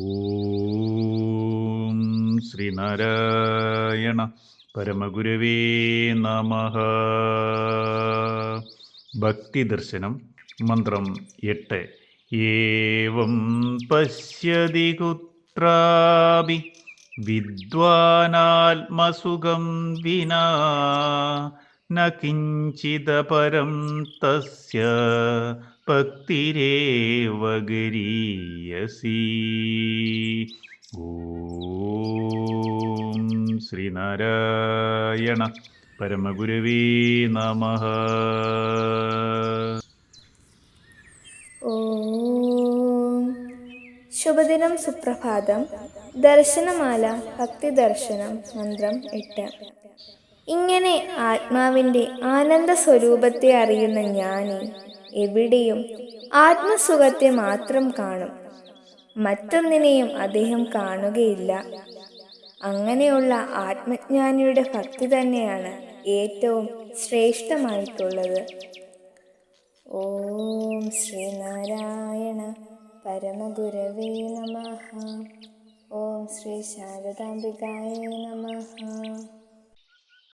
ഓം ശ്രീനാരായണ പരമഗുരുവേ നമ. ഭക്തിദർശനം മന്ത്രം എട്ട്. ഏവം പശ്യതി കുത്രാപി വിദ്വാനാത്മസുഖം വിനാ. ന കിഞ്ചിദപരം തസ്യ ഭക്തിരേവ ഗരീയസി ഓം ശ്രീനാരായണ പരമഗുരുവേ നമ. ശുഭദിനം സുപ്രഭാതം. ദർശനമാല ഭക്തി ദർശനം മന്ത്രം എട്ട്. ഇങ്ങനെ ആത്മാവിന്റെ ആനന്ദ സ്വരൂപത്തെ അറിയുന്ന ജ്ഞാനി എവിടെയും ആത്മസുഖത്തെ മാത്രം കാണും. മറ്റൊന്നിനെയും അദ്ദേഹം കാണുകയില്ല. അങ്ങനെയുള്ള ആത്മജ്ഞാനിയുടെ ഭക്തി തന്നെയാണ് ഏറ്റവും ശ്രേഷ്ഠമായിട്ടുള്ളത്. ഓം ശ്രീനാരായണ പരമഗുരവേ നമ. ഓം ശ്രീ ശാരദാംബികായ നമ.